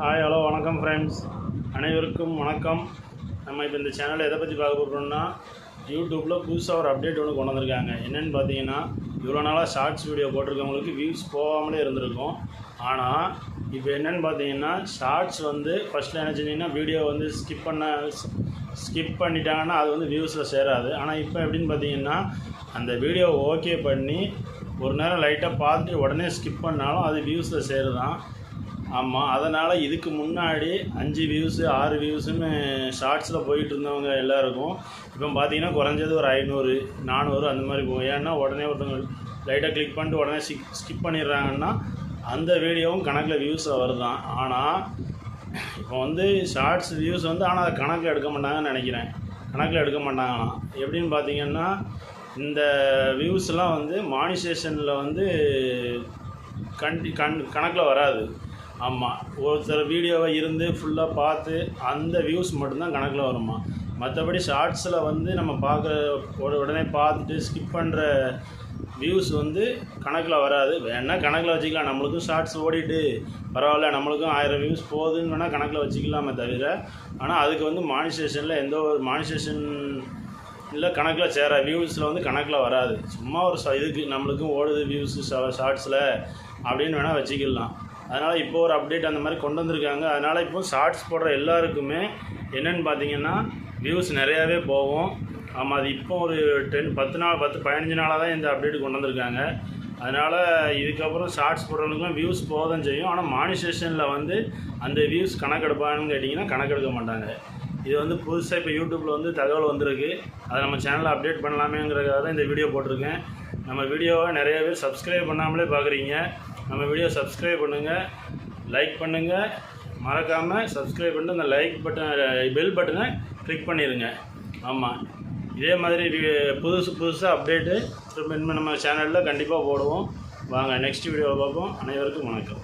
Hi hello வணக்கம் friends அனைவருக்கும் வணக்கம். நம்ம இப்போ இந்த சேனலில் எதை பற்றி பார்க்க போகிறோம்னா யூடியூப்பில் புதுசாக ஒரு அப்டேட் ஒன்று கொண்டு வந்திருக்காங்க. என்னென்னு பார்த்தீங்கன்னா இவ்வளோ நாளாக ஷார்ட்ஸ் வீடியோ போட்டிருக்கவங்களுக்கு வியூஸ் போகாமலே இருந்திருக்கும். ஆனால் இப்போ என்னென்னு பார்த்தீங்கன்னா ஷார்ட்ஸ் வந்து ஃபஸ்ட்டில் என்ன செஞ்சீங்கன்னா வீடியோ வந்து ஸ்கிப் பண்ண ஸ்கிப் பண்ணிட்டாங்கன்னா அது வந்து வியூஸில் சேராது. ஆனால் இப்போ எப்படின்னு பார்த்தீங்கன்னா அந்த வீடியோ ஓகே பண்ணி ஒரு நேரம் லைட்டாக பார்த்துட்டு உடனே ஸ்கிப் பண்ணாலும் அது வியூஸில் சேருதான். ஆமாம் அதனால் இதுக்கு முன்னாடி அஞ்சு வியூஸு ஆறு வியூஸுன்னு ஷார்ட்ஸில் போயிட்டு இருந்தவங்க எல்லாருக்கும் இப்போ பார்த்தீங்கன்னா குறைஞ்சது ஒரு ஐநூறு நானூறு அந்த மாதிரி போகும். ஏன்னா உடனே ஒருத்தவங்க லைட்டாக கிளிக் பண்ணிட்டு உடனே ஸ்கிப் ஸ்கிப் பண்ணிடுறாங்கன்னா அந்த வீடியோவும் கணக்கில் வியூஸில் வருதான். ஆனால் இப்போ வந்து ஷார்ட்ஸ் வியூஸ் வந்து ஆனால் அதை கணக்கில் எடுக்க மாட்டாங்கன்னு நினைக்கிறேன். கணக்கில் எடுக்க மாட்டாங்களாம். எப்படின்னு பார்த்தீங்கன்னா இந்த வியூஸ்லாம் வந்து மானிசேஷனில் வந்து கண்டி கண் கணக்கில் வராது. ஆமாம் ஒருத்தர் வீடியோவை இருந்து ஃபுல்லாக பார்த்து அந்த வியூஸ் மட்டும்தான் கணக்கில் வருமா? மற்றபடி ஷார்ட்ஸில் வந்து நம்ம பார்க்குற உடனே பார்த்துட்டு ஸ்கிப் பண்ணுற வியூஸ் வந்து கணக்கில் வராது. வேணால் கணக்கில் வச்சுக்கலாம். நம்மளுக்கும் ஷார்ட்ஸ் ஓடிட்டு பரவாயில்ல நம்மளுக்கும் ஆயிரம் வியூஸ் போகுதுன்னு வேணால் கணக்கில் வச்சுக்கலாமே தவிர ஆனால் அதுக்கு வந்து மானிஸ்டேஷனில் எந்த ஒரு மானிஸ்டேஷன் இல்லை கணக்கில் சேர வியூஸில் வந்து கணக்கில் வராது. சும்மா ஒரு இதுக்கு நம்மளுக்கும் ஓடுது வியூஸு ஷார்ட்ஸில் அப்படின்னு வேணால் வச்சுக்கலாம். அதனால் இப்போ ஒரு அப்டேட் அந்த மாதிரி கொண்டு வந்திருக்காங்க. அதனால் இப்போ ஷார்ட்ஸ் போடுற எல்லாருக்குமே என்னென்னு பார்த்தீங்கன்னா வியூஸ் நிறையாவே போகும். ஆமாம் அது இப்போ ஒரு டென் பத்து நாள் பத்து பதினஞ்சு நாளாக தான் இந்த அப்டேட் கொண்டு வந்திருக்காங்க. அதனால் இதுக்கப்புறம் ஷார்ட்ஸ் போடுறவங்களுக்கும் வியூஸ் போக தான் செய்யும் ஆனால் மானிசேஷனில் வந்து அந்த வியூஸ் கணக்கெடுப்பான்னு கேட்டிங்கன்னா கணக்கெடுக்க மாட்டாங்க. இது வந்து புதுசாக இப்போ யூடியூப்பில் வந்து தகவல் வந்திருக்கு. அதை நம்ம சேனலில் அப்டேட் பண்ணலாமேங்கிறதுக்காக தான் இந்த வீடியோ போட்டிருக்கேன். நம்ம வீடியோவை நிறைய பேர் சப்ஸ்கிரைப் பண்ணாமலே பார்க்குறீங்க நம்ம வீடியோ சப்ஸ்கிரைப் பண்ணுங்கள் லைக் பண்ணுங்கள் மறக்காமல் சப்ஸ்கிரைப் பண்ணிட்டு அந்த லைக் பட்டன் பெல் பட்டனை கிளிக் பண்ணிடுங்க ஆமாம் இதே மாதிரி புதுசு புதுசாக அப்டேட்டு திரும்ப இனிமேல் நம்ம சேனலில் கண்டிப்பாக போடுவோம். வாங்க நெக்ஸ்ட் வீடியோவை பார்ப்போம். அனைவருக்கும் வணக்கம்.